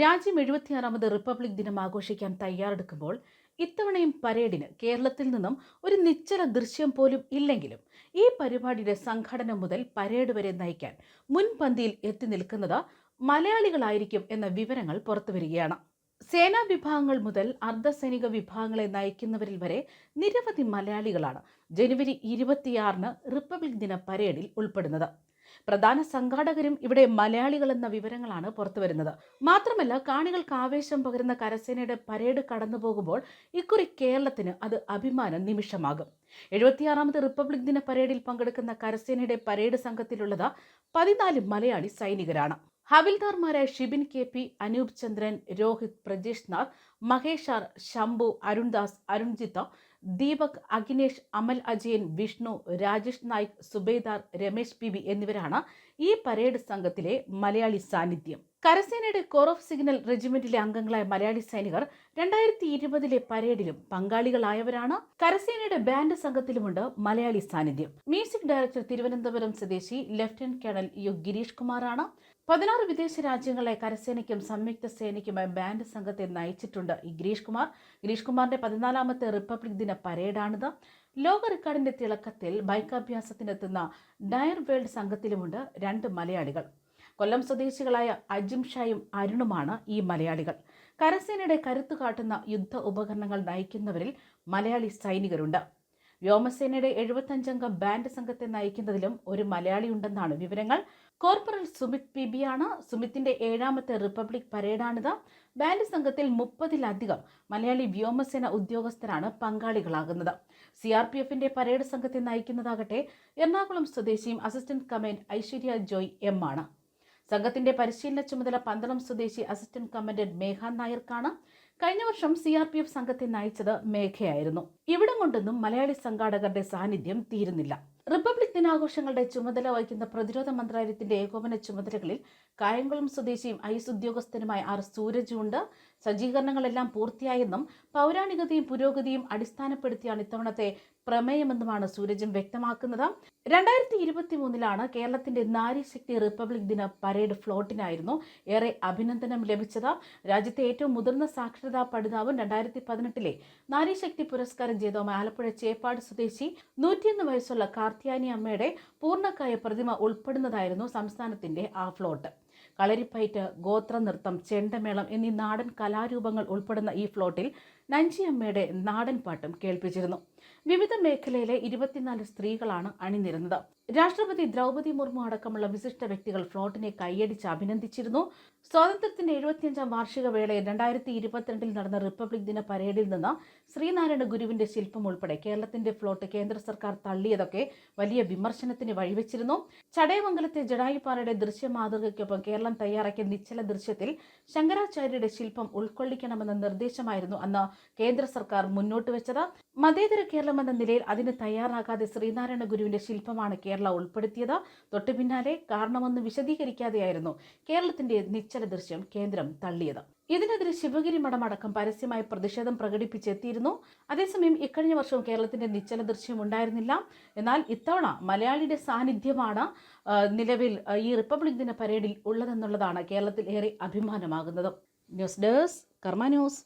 രാജ്യം എഴുപത്തിയാറാമത് റിപ്പബ്ലിക് ദിനം ആഘോഷിക്കാൻ തയ്യാറെടുക്കുമ്പോൾ ഇത്തവണയും പരേഡിന് കേരളത്തിൽ നിന്നും ഒരു നിശ്ചല ദൃശ്യം പോലും ഇല്ലെങ്കിലും ഈ പരിപാടിയുടെ സംഘടന മുതൽ പരേഡ് വരെ നയിക്കാൻ മുൻപന്തിയിൽ എത്തി നിൽക്കുന്നത് മലയാളികളായിരിക്കും എന്ന വിവരങ്ങൾ പുറത്തുവരികയാണ് സേനാ വിഭാഗങ്ങൾ മുതൽ അർദ്ധസൈനിക വിഭാഗങ്ങളെ നയിക്കുന്നവരിൽ വരെ നിരവധി മലയാളികളാണ് ജനുവരി ഇരുപത്തിയാറിന് റിപ്പബ്ലിക് ദിന പരേഡിൽ ഉൾപ്പെടുന്നത്. പ്രധാന സംഘാടകരും ഇവിടെ മലയാളികൾ എന്ന വിവരങ്ങളാണ് പുറത്തുവരുന്നത് മാത്രമല്ല കാണികൾക്ക് ആവേശം പകരുന്ന കരസേനയുടെ പരേഡ് കടന്നു പോകുമ്പോൾ ഇക്കുറി കേരളത്തിന് അത് അഭിമാന നിമിഷമാകും. എഴുപത്തിയാറാമത് റിപ്പബ്ലിക് ദിന പരേഡിൽ പങ്കെടുക്കുന്ന കരസേനയുടെ പരേഡ് സംഘത്തിലുള്ളത് പതിനാല് മലയാളി സൈനികരാണ്. ഹവിൽദാർമാരായ Shibin K P Anoop Chandran Rohit Prajesh Nath Mahesh R Shambhu Arundas Arunjith Deepak Akhinesh Amal Ajayan Vishnu Rajesh Naik Subedar Ramesh P B എന്നിവരാണ് ഈ പരേഡ് സംഘത്തിലെ മലയാളി സാന്നിധ്യം. കരസേനയുടെ കോർ ഓഫ് സിഗ്നൽ റെജിമെന്റിലെ അംഗങ്ങളായ മലയാളി സൈനികർ രണ്ടായിരത്തി ഇരുപതിലെ പരേഡിലും പങ്കാളികളായവരാണ്. കരസേനയുടെ ബാൻഡ് സംഘത്തിലുമുണ്ട് മലയാളി സാന്നിധ്യം. മ്യൂസിക് ഡയറക്ടർ തിരുവനന്തപുരം സ്വദേശി ലഫ്റ്റനന്റ് കേണൽ യു ഗിരീഷ് കുമാറാണ്. പതിനാറ് വിദേശ രാജ്യങ്ങളെ കരസേനയ്ക്കും സംയുക്ത സേനയ്ക്കുമായി ബാൻഡ് സംഘത്തെ നയിച്ചിട്ടുണ്ട് ഈ ഗിരീഷ് കുമാർ. ഗിരീഷ് കുമാറിന്റെ പതിനാലാമത്തെ റിപ്പബ്ലിക് ദിന പരേഡാണിത്. ലോക റെക്കോർഡിന്റെ തിളക്കത്തിൽ ബൈക്കാഭ്യാസത്തിനെത്തുന്ന ഡയർ വേൾഡ് സംഘത്തിലുമുണ്ട് രണ്ട് മലയാളികൾ. കൊല്ലം സ്വദേശികളായ അജിം ഷായും അരുണുമാണ് ഈ മലയാളികൾ. കരസേനയുടെ കരുത്തു കാട്ടുന്ന യുദ്ധ ഉപകരണങ്ങൾ നയിക്കുന്നവരിൽ മലയാളി സൈനികരുണ്ട്. വ്യോമസേനയുടെ എഴുപത്തഞ്ചംഗ ബാൻഡ് സംഘത്തെ നയിക്കുന്നതിലും ഒരു മലയാളി ഉണ്ടെന്നാണ് വിവരങ്ങൾ. കോർപ്പറൽ സുമിത് പി ആണ്. സുമിത്തിന്റെ ഏഴാമത്തെ റിപ്പബ്ലിക് പരേഡാണിത്. ബാൻഡ് സംഘത്തിൽ മുപ്പതിലധികം മലയാളി വ്യോമസേന ഉദ്യോഗസ്ഥരാണ് പങ്കാളികളാകുന്നത്. സി ആർ പി എഫിന്റെ പരേഡ് സംഘത്തെ നയിക്കുന്നതാകട്ടെ എറണാകുളം സ്വദേശിയും assistant command Aishwarya Joy M ആണ്. സംഘത്തിന്റെ പരിശീലന ചുമതല പന്തളം സ്വദേശി അസിസ്റ്റന്റ് കമാൻഡന്റ് മേഘ നായർക്കാണ്. കഴിഞ്ഞ വർഷം സി ആർ പി എഫ് സംഘത്തെ നയിച്ചത് മേഘയായിരുന്നു. ഇവിടം കൊണ്ടൊന്നും മലയാളി സംഘാടകരുടെ സാന്നിധ്യം തീരുന്നില്ല. റിപ്പബ്ലിക് ദിനാഘോഷങ്ങളുടെ ചുമതല വഹിക്കുന്ന പ്രതിരോധ മന്ത്രാലയത്തിന്റെ ഏകോപന ചുമതലകളിൽ കായംകുളം സ്വദേശിയും ഐസ് ഉദ്യോഗസ്ഥനുമായ ആർ സൂരജുണ്ട് സജ്ജീകരണങ്ങളെല്ലാം പൂർത്തിയായെന്നും പൗരാണികതയും പുരോഗതിയും അടിസ്ഥാനപ്പെടുത്തിയാണ് ഇത്തവണത്തെ പ്രമേയമെന്നുമാണ് സൂരജും വ്യക്തമാക്കുന്നത്. രണ്ടായിരത്തി ഇരുപത്തി മൂന്നിലാണ് കേരളത്തിന്റെ നാരീശക്തി റിപ്പബ്ലിക് ദിന പരേഡ് ഫ്ലോട്ടിനായിരുന്നു ഏറെ അഭിനന്ദനം ലഭിച്ചത്. രാജ്യത്തെ ഏറ്റവും മുതിർന്ന സാക്ഷരതാ പഠിതാവും രണ്ടായിരത്തി പതിനെട്ടിലെ നാരീശക്തി പുരസ്കാരം ചെയ്തോ ആലപ്പുഴ ചേപ്പാട് സ്വദേശി നൂറ്റിയൊന്ന് വയസ്സുള്ള കാർത്തിയാനി അമ്മയുടെ പൂർണക്കായ പ്രതിമ ഉൾപ്പെടുന്നതായിരുന്നു സംസ്ഥാനത്തിന്റെ ആ ഫ്ലോട്ട്. കളരിപ്പയറ്റ് ഗോത്രനൃത്തം ചെണ്ടമേളം എന്നീ നാടൻ കലാരൂപങ്ങൾ ഉൾപ്പെടുന്ന ഈ ഫ്ലോട്ടിൽ നഞ്ചിയമ്മയുടെ നാടൻ പാട്ടും കേൾപ്പിച്ചിരുന്നു. വിവിധ മേഖലയിലെ ഇരുപത്തിനാല് സ്ത്രീകളാണ് അണിനിരുന്നത്. രാഷ്ട്രപതി ദ്രൗപതി മുർമു അടക്കമുള്ള വിശിഷ്ട വ്യക്തികൾ ഫ്ലോട്ടിനെ കൈയടിച്ച് അഭിനന്ദിച്ചിരുന്നു. സ്വാതന്ത്ര്യത്തിന്റെ എഴുപത്തിയഞ്ചാം വാർഷിക വേളയിൽ രണ്ടായിരത്തി ഇരുപത്തിരണ്ടിൽ നടന്ന റിപ്പബ്ലിക് ദിന പരേഡിൽ നിന്ന് ശ്രീനാരായണ ഗുരുവിന്റെ ശില്പം ഉൾപ്പെടെ കേരളത്തിന്റെ ഫ്ലോട്ട് കേന്ദ്ര സർക്കാർ തള്ളിയതൊക്കെ വലിയ വിമർശനത്തിന് വഴിവെച്ചിരുന്നു. ചടയമംഗലത്തെ ജഡായുപ്പാറയുടെ ദൃശ്യ മാതൃകയ്ക്കൊപ്പം കേരളം തയ്യാറാക്കിയ നിശ്ചല ദൃശ്യത്തിൽ ശങ്കരാചാര്യരുടെ ശില്പം ഉൾക്കൊള്ളിക്കണമെന്ന നിർദ്ദേശമായിരുന്നു അന്ന് കേന്ദ്ര സർക്കാർ മുന്നോട്ട് വെച്ചത് മതേതര കേരളം എന്ന നിലയിൽ അതിന് തയ്യാറാകാതെ ശ്രീനാരായണ ഗുരുവിന്റെ ശില്പമാണ് കേരള ഉൾപ്പെടുത്തിയത്. തൊട്ടു പിന്നാലെ കാരണമൊന്നും വിശദീകരിക്കാതെയായിരുന്നു കേരളത്തിന്റെ നിശ്ചല ദൃശ്യം കേന്ദ്രം തള്ളിയത്. ഇതിനെതിരെ ശിവഗിരി മഠം അടക്കം പരസ്യമായി പ്രതിഷേധം പ്രകടിപ്പിച്ചെത്തിയിരുന്നു. അതേസമയം ഇക്കഴിഞ്ഞ വർഷവും കേരളത്തിന്റെ നിശ്ചല ദൃശ്യം ഉണ്ടായിരുന്നില്ല. എന്നാൽ ഇത്തവണ മലയാളിയുടെ സാന്നിധ്യമാണ് നിലവിൽ ഈ റിപ്പബ്ലിക് ദിന പരേഡിൽ ഉള്ളതെന്നുള്ളതാണ് കേരളത്തിൽ ഏറെ അഭിമാനമാകുന്നത്. News days Karma news.